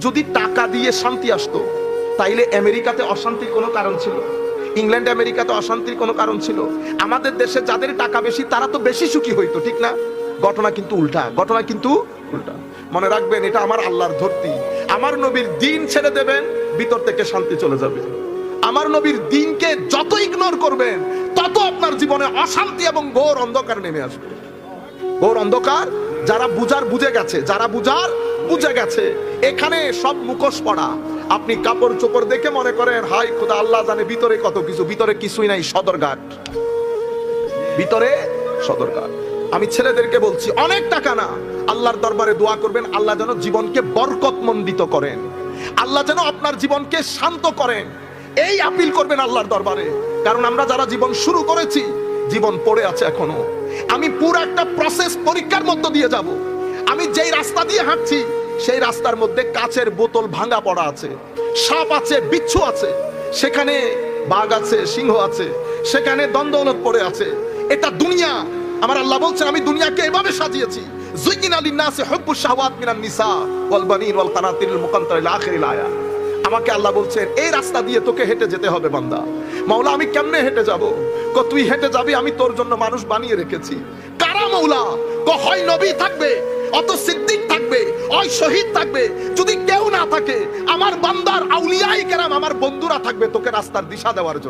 যদি টাকা দিয়ে শান্তি আসতো, তাইলে আমেরিকাতে অশান্তির কোনো কারণ ছিল। ইংল্যান্ড আমেরিকাতে অশান্তির কোনো কারণ ছিল। আমাদের দেশে যাদের টাকা বেশি, তারা তো বেশি সুখী হইতো, ঠিক না? ঘটনা কিন্তু উল্টা, ঘটনা কিন্তু উল্টা। মনে রাখবেন, এটা আমার আল্লাহর ধরতি। আমার নবীর দিন ছেড়ে দেবেন, ভিতর থেকে শান্তি চলে যাবে। আমার নবীর দিনকে যত ইগনোর করবেন, তত আপনার জীবনে অশান্তি এবং ঘোর অন্ধকার নেমে আসবে। ঘোর অন্ধকার, যারা বুজার বুঝে গেছে, যারা বুজার বুঝে গেছে, এখানে সব মুখোশ পড়া। আপনি কাপড় চোপড় দেখে মনে করেন হাই খোদা, আল্লাহ জানে ভিতরে কত কিছু, ভিতরে কিছুই নাই, সদরঘাট। ভিতরে সদরঘাট। আমি ছেলেদেরকে বলছি, অনেক টাকা না, আল্লাহর দরবারে দোয়া করবেন, আল্লাহ যেন জীবনকে বরকত বরকতমণ্ডিত করেন। আল্লাহ যেন আপনার জীবনকে শান্ত করেন। এই আপিল করবেন আল্লাহর দরবারে। কারণ আমরা যারা জীবন শুরু করেছি, জীবন পড়ে আছে এখনও। আমি পুরো একটা প্রসেস পরীক্ষার মধ্য দিয়ে যাব। আমি যেই রাস্তা দিয়ে হাঁটছি সেই রাস্তার মধ্যে কাচের বোতল ভাঙা পড়া আছে। সাপ আছে, বিচ্ছু আছে। সেখানে বাঘ আছে, সিংহ আছে। সেখানে দ্বন্দ্বলত পড়ে আছে। এটা দুনিয়া। আমার আল্লাহ বলছেন, আমি দুনিয়াকে এভাবে সাজিয়েছি। জুইকিনা লিন্নাসি হুব্বু শাহওয়াত মিনান নিসা ওয়াল বানিন ওয়াল কানাতিরিল মুকান্তার ইলা আয়া। আমাকে আল্লাহ বলছেন, এই রাস্তা দিয়ে তোকে হেঁটে যেতে হবে বান্দা। মাওলা, আমি কেমনে হেঁটে যাব? ক, তুই হেঁটে যাবি, আমি তোর জন্য মানুষ বানিয়ে রেখেছি। কারা মাওলা? ক, হয় নবী থাকবে। অত সিদ্দিক থাকবে, ওই শহীদ থাকবে। যদি কেউ না থাকে, আমার বান্দার আউলিয়াই কেরাম, আমার বন্ধুরা থাকবে তোকে রাস্তার দিশা দেওয়ার জন্য।